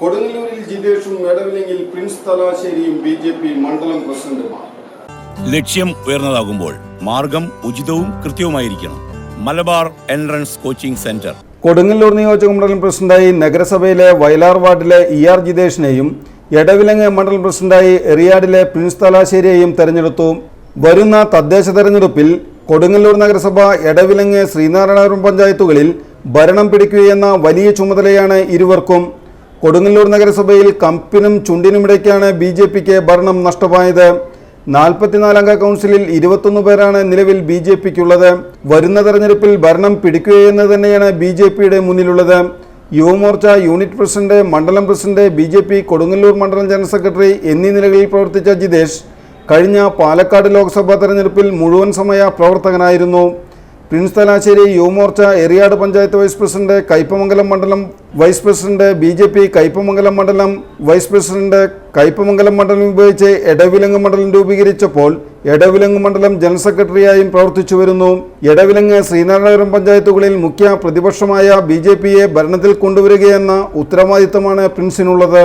കൊടുങ്ങല്ലൂരിൽ ജിതേഷും എടവിലെങ്കിൽ പ്രിൻസ് തലാശ്ശേരിയും ബി ജെ പി മണ്ഡലം പ്രസിഡന്റുമാണ്. ലക്ഷ്യം ഉയർന്നതാകുമ്പോൾ മാർഗം ഉചിതവും കൃത്യവുമായിരിക്കണം. Malabar entrance coaching centre. Kodungallur നിയോജക മണ്ഡലം പ്രസിഡന്റായി നഗരസഭയിലെ വയലാർ വാർഡിലെ ഇ ആർ ജിതേഷിനെയും എടവിലങ്ങ് മണ്ഡലം പ്രസിഡന്റായി എറിയാടിലെ പ്രിൻസ് തലാശ്ശേരിയെയും തെരഞ്ഞെടുത്തു. വരുന്ന തദ്ദേശ തെരഞ്ഞെടുപ്പിൽ കൊടുങ്ങല്ലൂർ നഗരസഭ എടവിലങ്ങ് ശ്രീനാരായണപുരം പഞ്ചായത്തുകളിൽ ഭരണം പിടിക്കുകയെന്ന വലിയ ചുമതലയാണ് ഇരുവർക്കും. കൊടുങ്ങല്ലൂർ നഗരസഭയിൽ കമ്പിനും ചുണ്ടിനുമിടയ്ക്കാണ് ബി ജെ പിക്ക് ഭരണം നഷ്ടമായത്. നാൽപ്പത്തിനാലംഗ കൗൺസിലിൽ ഇരുപത്തൊന്ന് പേരാണ് നിലവിൽ ബി ജെ പിക്കുള്ളത്. വരുന്ന തെരഞ്ഞെടുപ്പിൽ ഭരണം പിടിക്കുകയെന്ന് തന്നെയാണ് ബി ജെ പിയുടെ മുന്നിലുള്ളത്. യുവമോർച്ച യൂണിറ്റ് പ്രസിഡന്റ് മണ്ഡലം president B J P Kodungallur മണ്ഡലം ജനറൽ സെക്രട്ടറി എന്നീ നിലകളിൽ പ്രവർത്തിച്ച ജിതേഷ് കഴിഞ്ഞ പാലക്കാട് ലോക്സഭാ തെരഞ്ഞെടുപ്പിൽ മുഴുവൻ സമയ പ്രവർത്തകനായിരുന്നു. Prince Thalassery Yuvamorcha Eriyad panchayat vice president Kaipamangalam മണ്ഡലം vice president B J P Kaipamangalam മണ്ഡലം വൈസ് പ്രസിഡന്റ് കയ്പമംഗലം മണ്ഡലം ഉപയോഗിച്ച് എടവിലങ്ങ് മണ്ഡലം രൂപീകരിച്ചപ്പോൾ എടവിലങ്ങ് മണ്ഡലം ജനറൽ സെക്രട്ടറിയായും പ്രവർത്തിച്ചു വരുന്നു. എടവിലങ്ങ് ശ്രീനാരായണപുരം പഞ്ചായത്തുകളിൽ മുഖ്യ പ്രതിപക്ഷമായ ബി ഭരണത്തിൽ കൊണ്ടുവരികയെന്ന ഉത്തരവാദിത്തമാണ് പ്രിൻസിനുള്ളത്.